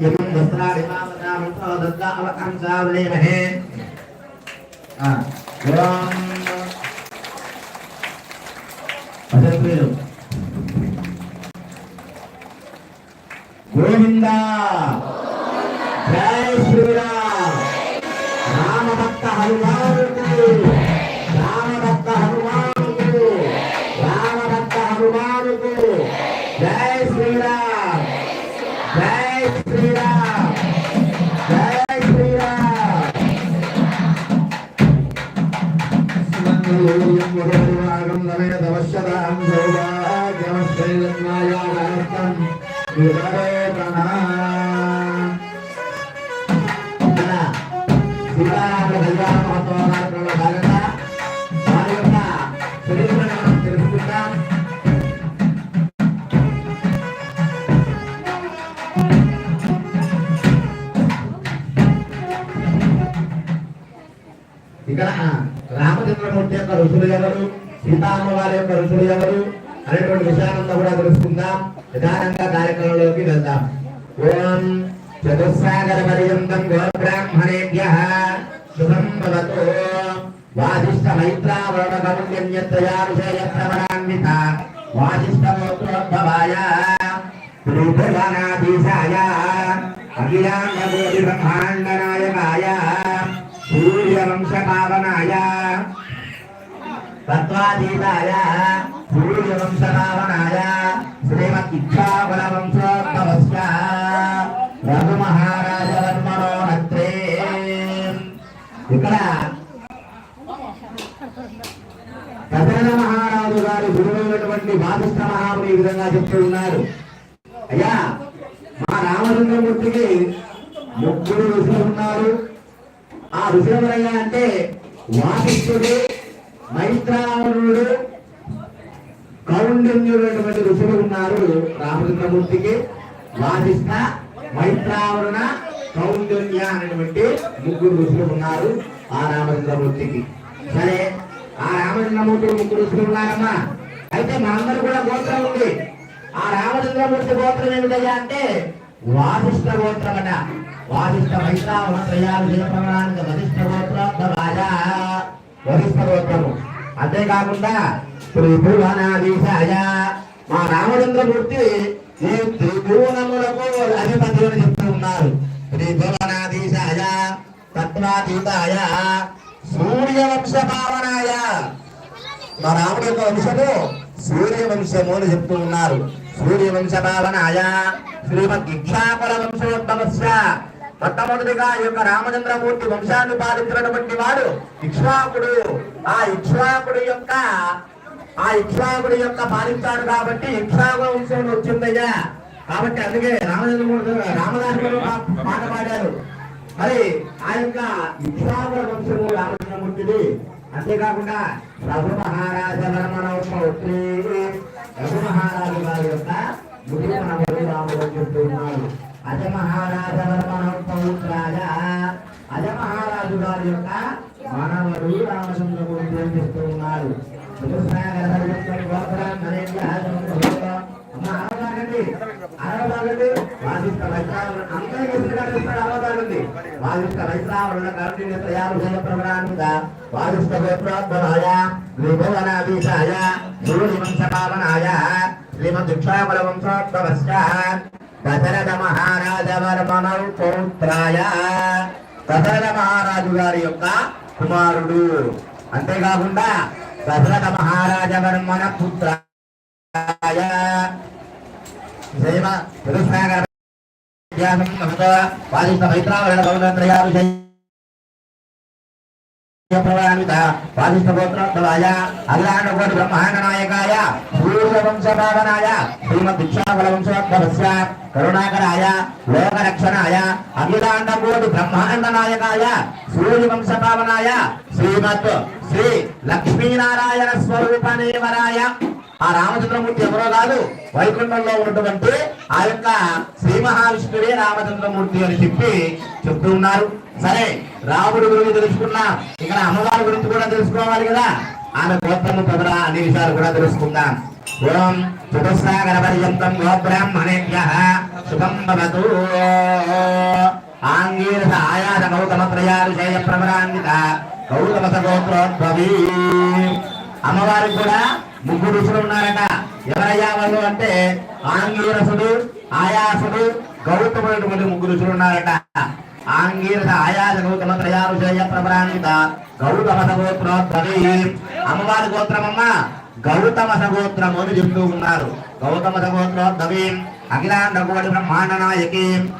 జగన్ వస్త్రాడి మామదామంతో దద్దావకాంశావలేమహే ఓం అసలు గోవింద జై శ్రీరామ్ రామభక్త హనుమానుకు రామ ఇక్కడ రామచంద్రమూర్తి యొక్క ఋషులు ఎవరు? సీతామ్మ వారి యొక్క ఋషులు ఎవరు? అనేటువంటి విషయాలంతా కూడా తెలుసుకుందాం. నిదానంగా కార్యక్రమంలోకి వెళ్దాం. ఓం చతుస్సాగర పర్యంతం గోబ్రాహ్మణేభ్య శుభం భవతు. వాదిష్ట మైత్రావరణ కౌండ్యన్యత్రయా విషయ ప్రవరాన్విత వాదిష్టమోత్రోద్భవాయ త్రిభువనాధీశాయ. అఖిలాండ బ్రహ్మాండనాయకాయ సూర్యవంశ పావనాయ తత్వాధీతాయ సూర్యవంశ పావనాయ శ్రీమద్ ఇచ్ఛాబల వర్మణో నత్రే ఇక్కడ దశరథ మహారాజు గారు గురువైనటువంటి వాదిష్ట మహాముని ఈ విధంగా చెప్తూ ఉన్నారు. అయ్యా మా రామచంద్రమూర్తికి ముగ్గురు ఋషులు ఉన్నారు. ఆ ఋషులు అంటే వాసిష్ఠుడు మైత్రావరుడు కౌండిన్యుడైనటువంటి ఋషులు ఉన్నారు. రామచంద్రమూర్తికి వాదిష్ట మైత్రావరణ కౌండిన్య అనేటువంటి ముగ్గురు ఋషులు ఉన్నారు ఆ రామచంద్రమూర్తికి. సరే ఆ రామచంద్రమూర్తి ముగ్గురు ఋషులు ఉన్నారమ్మా. అయితే మనందరూ కూడా గోత్రం ఉంది. ఆ రామచంద్రమూర్తి గోత్రం ఏమిటయ్యా అంటే వాసిష్ఠ అట వాసిష్ఠ మైత్రావరణ త్రయాలు జయప్రమాణానికి వరిష్ఠ గోత్రం రాజా వరిష్ఠ గోత్రము. అంతేకాకుండా త్రిభువనాధీశాయ మా రామచంద్రమూర్తి ఈ త్రిభువనములకు అధిపతి అని చెప్తూ ఉన్నారు. త్రిభువనాధీశాయ తత్వాతీతాయ సూర్యవంశ భావనాయ మా రాముడి యొక్క వంశము సూర్యవంశము అని చెప్తూ ఉన్నారు. సూర్యవంశ భావనాయ శ్రీమద్ ఇక్షాకుల వంశోద్భవస్య మొట్టమొదటిగా ఈ యొక్క రామచంద్రమూర్తి వంశాన్ని పాలించినటువంటి వాడు ఇక్ష్వాకుడు. ఆ ఇక్ష్వాకుడు యొక్క ఆ ఇక్ష్వాకుడు యొక్క పాలించాడు కాబట్టి ఇక్ష్వాకు వంశం వచ్చిందయ్యా. కాబట్టి అందుకే రామచంద్రమూర్తి రామదాసు గారు పాట పాడారు. మరి ఆ యొక్క ఇక్ష్వాకుల వంశము రామచంద్రమూర్తిది అంతేకాకుండా రఘు మహారాజ రఘు మహారాజు గారి యొక్క ముడి మనవడు రాముడు అని అజ మహారాజ వర్మనౌత్రాజ అజ మహారాజు గారి యొక్క మనవడు రామచంద్రమూర్తి అని చెప్తూ వాదిష్ట వాదిష్ట గోత్రోద్భవాయ దశరథ మహారాజ పౌత్రాయ దశరథ మహారాజు గారి యొక్క కుమారుడు అంతేకాకుండా దశరథ మహారాజ వర్మణ పుత్రాయ జయమ తిరుస్నాగర వ్యాసం వాదిష్ట మైత్రావరణ ప్రవరాన్విత వాదిష్ట గోత్రోద్భవాయ అల్లాండ బ్రహ్మాండ నాయకాయ సూర్యవంశ పావనాయ శ్రీమద్ దిక్షాఫల వంశోద్భవస్య కరుణాకరాయ లోకరక్షణాయ అఖిలాండ కోటి బ్రహ్మాండ నాయకాయ సూర్యవంశ పావనాయ శ్రీమత్ శ్రీ లక్ష్మీనారాయణ స్వరూపనేవరాయ. ఆ రామచంద్రమూర్తి ఎవరో కాదు వైకుంఠంలో ఉన్నటువంటి ఆ యొక్క శ్రీ మహావిష్ణుడే రామచంద్రమూర్తి అని చెప్పి చెప్తూ ఉన్నారు. సరే రాముడు గురించి తెలుసుకున్నా ఇక్కడ అమ్మవారి గురించి కూడా తెలుసుకోవాలి కదా. ఆమె గోత్రము పదరా అనే విషయాలు కూడా తెలుసుకుందాం. ఓం చతుస్సాగర పర్యంతం గోబ్రాహ్మణేభ్యః శుభం భవతు. ఆంగీరస ఆయాత గౌతమ త్రయారుషేయ ప్రవరాన్విత గౌతమ సగోత్రోద్భవీ. అమ్మవారికి కూడా ముగ్గురు ఋషులు ఉన్నారట. ఎవరయ్యా వాళ్ళు అంటే ఆంగీరసుడు ఆయాసుడు గౌతముడు ముగ్గురు ఋషులు ఉన్నారట. ఆంగీరస ఆయాస గౌతమ త్రయారుషేయ ప్రవరాన్విత గౌతమ సగోత్రోద్భవీ అమ్మవారి గోత్రమమ్మ గౌతమ సగోత్రము అని చెప్తూ ఉన్నారు. గౌతమ సగోత్రోద్భవీ అఖిలాండ కోటి బ్రహ్మాండ నాయకీ.